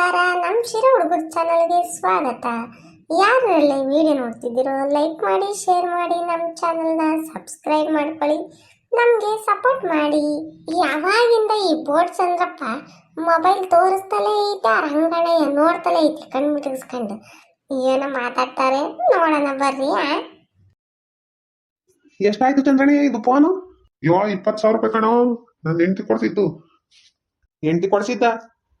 ನಮಸ್ಕಾರ ನಮ್ಮ ಶಿರ ಹುಡುಗರ ಚಾನಲ್ಗೆ ಸ್ವಾಗತ. ಯಾರು ಯಾರಲ್ಲಿ ವಿಡಿಯೋ ನೋಡ್ತಿದ್ದೀರೋ ಲೈಕ್ ಮಾಡಿ ಶೇರ್ ಮಾಡಿ ನಮ್ಮ ಚಾನಲ್ನ ಸಬ್ಸ್ಕ್ರೈಬ್ ಮಾಡ್ಕೊಳ್ಳಿ. ನಮಗೆ ಸಪೋರ್ಟ್ ಮಾಡಿ. ಯಾವಾಗಿಂದ ಈ ಬೋರ್ಡ್ ಚಂದ್ರಪ್ಪ ಮೊಬೈಲ್ ತೋರಿಸ್ತಲೇ ಇದ್ದ ರಂಗಣಯ್ಯ ನೋಡ್ತಲೇ ಇದ್ದೆ ಕಣ್ಣು ಮಿಟಗಿಸ್ಕೊಂಡು ಏನೋ ಮಾತಾಡ್ತಾರೆ ನೋಡೋಣ ಬರ್ರಿ ಎಷ್ಟಾಯ್ತು ಚಂದ್ರಣಿ ಇದು ಫೋನು ಯೋ ಇಪ್ಪತ್ತು ಸಾವಿರ ರೂಪಾಯಿ ಕಣೋ ನನ್ನ ಹೆಂಡತಿ ಕೊಡ್ಸಿದ್ದು. ಹೆಂಡತಿ ಕೊಡ್ಸಿದ್ದ?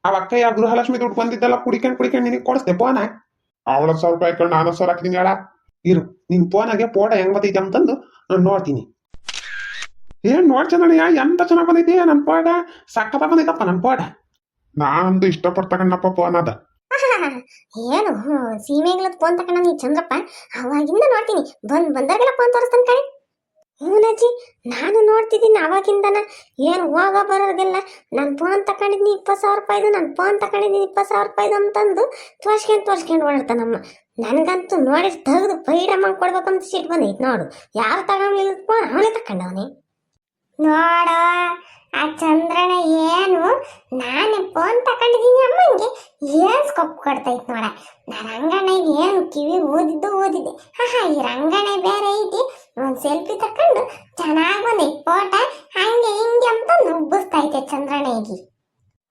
ಅವ ಯಾವ ಗೃಹಲಕ್ಷ್ಮಿ ದುಡ್ಡು ಬಂದಿದ್ದಲ್ಲ ಕುಡಿಕೊಂಡು ಕುಡಿಕೊಂಡು ನಿನಗೆ ಕೊಡಿಸ್ದೆ ಫೋನ ಅವಳ ಸಾವಿರ ರೂಪಾಯಿ ಕಣ್ಣು ನಾನು ಸಾವಿರ ಹಾಕ್ತೀನಿ ಹೇಳ. ಇರು, ನಿನ್ ಫೋನಾಗೆ ಪೋಡ ಹೆಂಗ್ ಬರ್ತೈತೆ ಅಂತಂದು ನಾನು ನೋಡ್ತೀನಿ. ಏನ್ ನೋಡ್ ಚಂದ್ರಣ್ಣ ಎಂತ ಚೆನ್ನಾಗ್ ಬಂದೈತಿ ನನ್ನ ಪೋಡ? ಸಕ್ಕತ್ತ ಬಂದೈತಪ್ಪ ನನ್ನ ಪೋಡ. ನಾನಂದು ಇಷ್ಟಪಡ್ತಕಣ್ಣಪ್ಪ ಫೋನ್ ಅದ. ಏನು ಸೀಮೆಗಳದ್ ಫೋನ್ ತಗೊಂಡ ನೀ ಚಂದ್ರಪ್ಪ, ಅವಾಗಿಂದ ನೋಡ್ತೀನಿ. ಬಂದ್ ಬಂದಾಗೆಲ್ಲ ಫೋನ್ ತೋರಿಸ್ತಾನೆ ಕಣೆ. ಹೂನಜ್ಜಿ, ನಾನು ನೋಡ್ತಿದ್ದೀನಿ ಅವಾಗಿಂದನ ಏನು ಹೋಗ ಬರೋರಿಗೆಲ್ಲ, ನಾನು ಫೋನ್ ತಗೊಂಡಿದ್ದೀನಿ ಇಪ್ಪತ್ತು ಸಾವಿರ ರೂಪಾಯಿದು, ನಾನು ಫೋನ್ ತಗೊಂಡಿದ್ದೀನಿ ಇಪ್ಪತ್ತು ಸಾವಿರ ರೂಪಾಯಿದು ಅಂತಂದು ತೋರ್ಸ್ಕೊಂಡು ತೋರ್ಸ್ಕೊಂಡು ಓಡಾಡ್ತಾನಮ್ಮ. ನನಗಂತೂ ನೋಡಿ ತೆಗೆದು ಮಾಡಿ ಕೊಡ್ಬೇಕಂತ ಸಿಟ್ಟು ಬಂದೈತೆ ನೋಡು. ಯಾರು ತಗೊಂಡಿಲ್ಲ ಫೋನ್, ಅವನೇ ತಕೊಂಡವನೇ ನೋಡ, ಆ ಚಂದ್ರನ ಏನು, ನಾನು ಫೋನ್ ತಗೊಂಡಿದ್ದೀನಿ ಅಮ್ಮಂಗೆ. ಏನು ಸ್ಕೊಪ್ ಕೊಡ್ತೈತೆ ನೋಡ. ನಾನು ರಂಗಣ್ಣ ಏನು ಕಿವಿ ಓದಿದ್ದು ಹಾ ಹಾ ಈ ರಂಗಣ್ಣ ಬೇರೆ ಐತಿ. ಒಂದ್ ಸೆಲ್ಫಿ ತಕೊಂಡು ಚೆನ್ನಾಗಿ ಒಂದು ಫೋಟ ಹಂಗೆ ಹಿಂಗೆ ಅಂತ ನುಗ್ಗಿಸ್ತೈತೆ ಚಂದ್ರನಿಗೆ.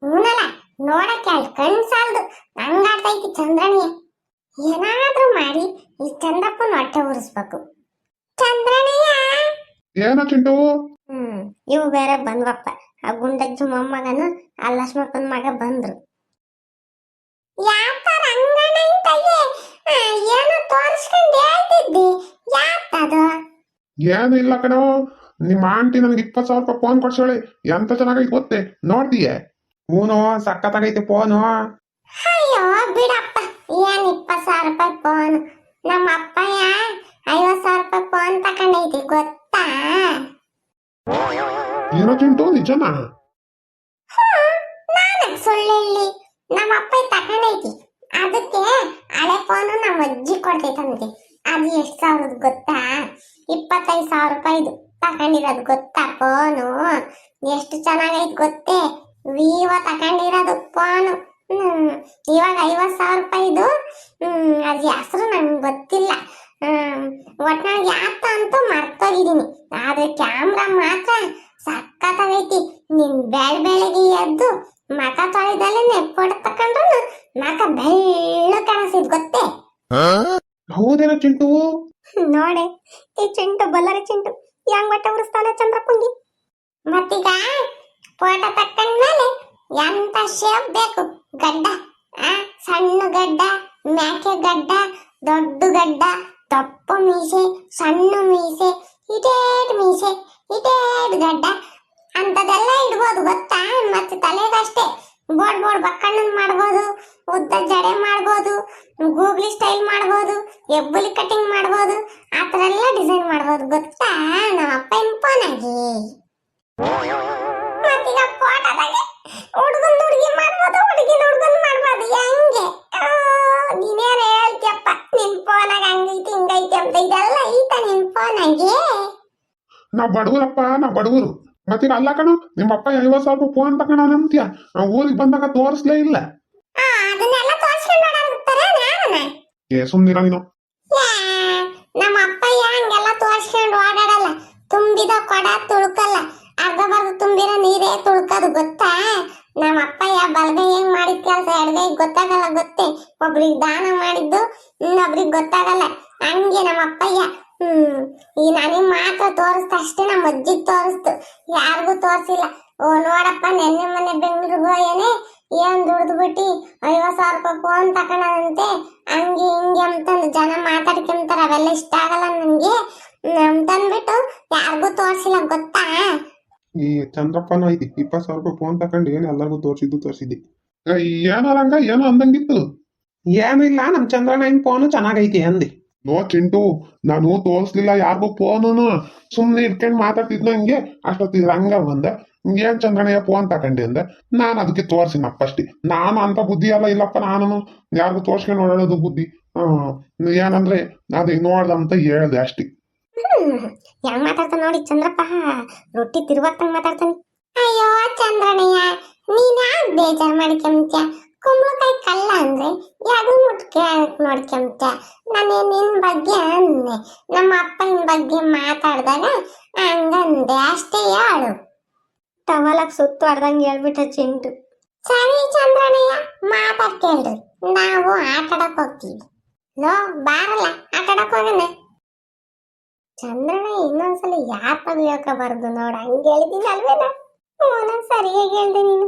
ಹೂನಲ್ಲ ನೋಡಕ್ಕೆ ಅಲ್ಲಿ ಕಣ್ ಸಾಲ್ದು ನಂಗಾಡ್ತೈತಿ ಚಂದ್ರನಿಗೆ. ಏನಾದ್ರೂ ಮಾಡಿ ಈ ಚಂದ್ರಪ್ಪನ ಹೊಟ್ಟೆ ಉರಿಸ್ಬೇಕು. ಚಂದ್ರನಯ್ಯ ಏನ ಚಿಂಟು? ಹ್ಮ್ ಇವು ಬೇರೆ ಬಂದ್ವಪ್ಪ. ಆ ಗುಂಡಜ್ಜು ಮೊಮ್ಮಗನು ಆ ಲಕ್ಷ್ಮಪ್ಪನ ಮಗ ಬಂದ್ರು. ಯಾಕ ರಂಗಣ್ಣಂತಯ್ಯ ಏನೋ ತೋರಿಸ್ಕೊಂಡು ಹೇಳ್ತಿದ್ದಿ ಯಾಕದ ಏನು ಇಲ್ಲ ಕಣೋ. ನಿಮ್ಮ ಆಂಟಿ ನನಗೆ ಇಪ್ಪತ್ತು ಸಾವಿರ ರೂಪಾಯಿ ಫೋನ್ ಕೊಡ್ಸೋಳಿ ಎಂತ ಚೆನ್ನಾಗೈತೆ ಗೊತ್ತೆ? ನೋಡ್ತೀಯೆ? ಹೂನು ಸಕ್ಕತ್ತಾಗೈತೆ ಫೋನು ಅಯ್ಯೋ ಬಿಡಪ್ಪ. ಏನ್ ಇಪ್ಪತ್ತು ಸಾವಿರ ರೂಪಾಯಿ ಫೋನ್ ನಮ್ಮ ಅಪ್ಪಯ್ಯ ಐವತ್ತು ಸಾವಿರ ರೂಪಾಯಿ ಫೋನ್ ತಕೊಂಡೈತಿ ಗೊತ್ತಾ? ಏನೋ ಚಿಂಟು ನಿಜನಾ? ನಾನಕ್ ಸುಳ್ಳೆಲ್ಲಿ ನಮ್ಮ ಅಪ್ಪ ತಕೊಂಡೈತಿ. ಅದಕ್ಕೆ ಹಳೆ ಫೋನು ನಮ್ಮ ಅಜ್ಜಿ ಕೊಡ್ತೈತಂತೆ ಅದು ಎಷ್ಟು ಸಾವಿರದ ಗೊತ್ತಾ? ಇಪ್ಪತ್ತೈದು ಸಾವಿರ ರೂಪಾಯಿದು ತಕೊಂಡಿರೋದು ಗೊತ್ತಾ ಫೋನು ಎಷ್ಟು ಚೆನ್ನಾಗೈತೆ ಗೊತ್ತೇ? ವಿವೋ ತಗೊಂಡಿರೋದು ಫೋನು ಇವಾಗ ಐವತ್ತು ಸಾವಿರ ರೂಪಾಯಿದು ಅದು ಹೆಸರು ನಂಗೆ ಗೊತ್ತಿಲ್ಲ. ಒಟ್ನಾಗ ಯಾತ ಅಂತೂ ಮರ್ತೋಗಿದ್ದೀನಿ. ಆದ್ರೆ ಕ್ಯಾಮ್ರಾ ಮಾತ್ರ ಸಖತ್ತಾಗೈತಿ. ನಿನ್ ಬೆಳ್ ಬೆಳಗ್ಗೆ ಎದ್ದು ಮಕ ತೊಳೆದಲ್ಲೇ ಫೋಟೋ ತಕೊಂಡ್ರು ಮಕ ಬೆಳ್ಳು ಕಾಣಿಸಿದ್ ಗೊತ್ತೇ? ಹೌದೇನೋ ಚಿಂಟು? ನೋಡೆ, ಈ ಚಿಂಟು, ಬಲ್ಲರೆ ಚಿಂಟು ಯಾಂಗ್ ಬಟ್ಟೆ ಉರಿಸ್ತಾನೆ ಚಂದ್ರಪ್ಪಂಗಿ ಮತ್ತೀಗ ಫೋಟೋ ತಕೊಂಡ್ಮೇಲೆ ಎಂತ ಶೇಪ್ ಬೇಕು? ಗಡ್ಡ, ಆ, ಸಣ್ಣ ಗಡ್ಡ, ಮ್ಯಾಕೆ ಗಡ್ಡ, ದೊಡ್ಡ ಗಡ್ಡ, ದಪ್ಪ ಮೀಸೆ, ಸಣ್ಣ ಮೀಸೆ ಇಟೇಟ್ ಮೀಸೆ ಇಟೇಟ್ ಗಡ್ಡ. ಅಂತದೆಲ್ಲ ಇಡ್ಬೋದು, ಗೊತ್ತಾ? ಮತ್ತೆ ತಲೆಗಷ್ಟೇ. ಬೋಡ್ ಬೋಡ್ ಬಕ್ಕಣ್ಣನ್ ಮಾಡ್ಬೋದು ಉದ್ದ ಜಡೆ ಮಾಡ್ಬೋದು ಗೂಗ್ಲಿ ಸ್ಟೈಲ್ ಮಾಡ್ಬೋದು ಎಬ್ಬುಲಿ ಕಟಿಂಗ್ ಮಾಡ್ಬೋದು ಆ ಥರ ಎಲ್ಲ ಡಿಸೈನ್ ಮಾಡ್ಬೋದು ಗೊತ್ತಾ ನಮ್ಮ ಅಪ್ಪ ಇಂಪೋನಾಗಿ ಮತ್ತೀಗ ಫೋಟೋದಾಗೆ ಹುಡುಗನ್ ಹುಡುಗಿ ಮಾಡ್ಬೋದು ಹುಡುಗಿನ ಹುಡುಗನ್ ಮಾಡ್ಬೋದು ಹೆಂಗೆ ಆ, ನೀನೇನ್ ಹೇಳ್ತಿಯಪ್ಪ ನಿನ್ ಫೋನಾಗ ಹಂಗೈತಿ ಹಿಂಗೈತಿ ಅಂತ ಇದೆಲ್ಲ ಐತ ನಿನ್ ಫೋನಾಗೆ ನಾವ್ ಬಡವರಪ್ಪ ನಾವ್ ಬಡವರು ಮತ್ತೀಗ ಅಲ್ಲ ಕಣ ನಿಮ್ಮ ಅಪ್ಪ ಐವತ್ತು ಸಾವಿರ ರೂಪಾಯಿ ಫೋನ್ ತಗೊಂಡ ನಂಬ್ತೀಯ ಊರಿಗೆ ಬಂದಾಗ ತೋರಿಸ್ಲೇ ಇಲ್ಲ. ಏ ಸುಮ್ನಿರ ನೀನು. ನಮ್ಮ ಅಪ್ಪಯ್ಯ ಹಂಗೆಲ್ಲ ತೋರ್ಸ್ಕೊಂಡು ಓಡಾಡಲ್ಲ. ತುಂಬಿದ ಕೊಡ ತುಳ್ಕಲ್ಲ. ಅರ್ಧ ಬರ್ಧ ತುಂಬಿರೋ ನೀರೇ ತುಳ್ಕದು ಗೊತ್ತಾ? ನಮ್ಮ ಅಪ್ಪಯ್ಯ ಬಲಗೈ ಹೆಂಗ್ ಮಾಡಿದ ಕೆಲಸ? ಎಡಗೈ ಗೊತ್ತಾಗಲ್ಲ ಗೊತ್ತೇ? ಒಬ್ರಿಗೆ ದಾನ ಮಾಡಿದ್ದು ಇನ್ನೊಬ್ರಿಗೆ ಗೊತ್ತಾಗಲ್ಲ. ಹಂಗೆ ನಮ್ಮ ಅಪ್ಪಯ್ಯ ಹ್ಮ್. ಈ ನನಗೆ ಮಾತ್ರ ತೋರಿಸ್ತ ಅಷ್ಟೇ ನಮ್ಮ ಅಜ್ಜಿಗೆ ತೋರಿಸ್ತು. ಯಾರಿಗೂ ತೋರಿಸಿಲ್ಲ. ಓ ನೋಡಪ್ಪ ನೆನ್ನೆ ಮೊನ್ನೆ ಬೆಂಗಳೂರಿಗೆ ಏನ್ ದುಡ್ದು ಬಿಟ್ಟು ಐವತ್ತು ಸಾವಿರ ರೂಪಾಯಿ ಫೋನ್ ತಕೊಂಡದಂತೆ ಹಂಗೆ ಹಿಂಗೆ ಅಂತಂದು ಜನ ಮಾತಾಡ್ಕೊಂತಾರ ಅವೆಲ್ಲ ಇಷ್ಟ ಆಗಲ್ಲ ನನಗೆ. ಅಂತಂದ್ಬಿಟ್ಟು ಯಾರಿಗೂ ತೋರಿಸಿಲ್ಲ ಗೊತ್ತಾ? ಈ ಚಂದ್ರಪ್ಪನ ಐತಿ ಇಪ್ಪತ್ತು ಸಾವಿರ ರೂಪಾಯಿ ಫೋನ್ ತಕೊಂಡು ಏನು ಎಲ್ಲರಿಗೂ ತೋರಿಸಿದ್ದು ತೋರಿಸಿದ್ದಿ? ಏನೋ ರಂಗ ಏನೋ ಅಂದಂಗಿತ್ತು. ಏನಿಲ್ಲ ನಮ್ಮ ಚಂದ್ರನ ಫೋನು ಚೆನ್ನಾಗೈತಿ ಅಂದಿ. ನೋ ಚಿಂಟು, ನಾನು ತೋರಿಸ್ಲಿಲ್ಲ, ಯಾರಿಗೂ ಫೋನು ಸುಮ್ಮನೆ ಇಟ್ಕೊಂಡು ಮಾತಾಡ್ತಿದ್ನ ಹಿಂಗೆ. ಅಷ್ಟೊತ್ತಿಗೆ ರಂಗ ಬಂದೆ. ಏನ್ ಚಂದ್ರನಯ್ಯ ಫೋನ್ ತಕೊಂಡೆ ಅಂದೆ. ನಾನು ಅದಕ್ಕೆ ತೋರ್ಸಿನಪ್ಪ ಅಷ್ಟೇ ನಾನು ಅಂತ ಬುದ್ಧಿ ಎಲ್ಲ ಇಲ್ಲಪ್ಪ ನಾನು ಯಾರಿಗೂ ತೋರ್ಸ್ಕೊಂಡು ಓಡಾಡೋದು ಬುದ್ಧಿ. ಹ್ಮ್ ಏನಂದ್ರೆ ನೋಡ್ದ ಅಂತ ಹೇಳ್ದೆ ಅಷ್ಟೇ. ಹ್ಮ್ ಹೆಂಗ್ ಮಾತಾಡ್ತಾನ ನೋಡಿ ಚಂದ್ರಪ್ಪ. ರೊಟ್ಟಿ ತಿರುವಾಕ್ತಂಗ್ ಮಾತಾಡ್ತಾನೆ. ಅಯ್ಯೋ ಚಂದ್ರನಯ್ಯ, ನೀನ್ ಯಾಕೆ ಬೇಜಾರ್ ಮಾಡ್ಕೊಂತ್ಯ? ಕುಂಬಳಕಾಯಿ ಮುಟ್ಕೆ ನೋಡ್ಕೊಂತ ನಾನು ಬಗ್ಗೆ ಅಂದೆ ನಮ್ಮ ಅಪ್ಪನ ಬಗ್ಗೆ ಮಾತಾಡ್ದಾಗ ಹಂಗಂದೆ. ಅಷ್ಟೇ ಹೇಳು. ಟವಲಕ್ ಸುತ್ತು ಹೊಡ್ದಂಗೆ ಹೇಳ್ಬಿಟ್ಟ ಚಿಂಟು. ಸರಿ ಚಂದ್ರನಯ್ಯ ಮಾತಾಡ್ಕೇಳ್ರಿ ನಾವು ಆಟಾಡಕ್ ಹೋಗ್ತೀವಿ. ಲೋ ಬಾರಲ್ಲ ಆಟಾಡಕ್ ಹೋಗಣ. ಚಂದ್ರನ ಇನ್ನೊಂದ್ಸಲ ಯಾರ ತಗಿಯೋಕ ಬರ್ದು ನೋಡ. ಹಂಗೆ ಹೇಳಿದ್ದೀನಿ ಅಲ್ವೇನ ಹ್ಞೂ ನಾನು ಸರಿಯಾಗಿ ಹೇಳ್ದೆ ನೀನು.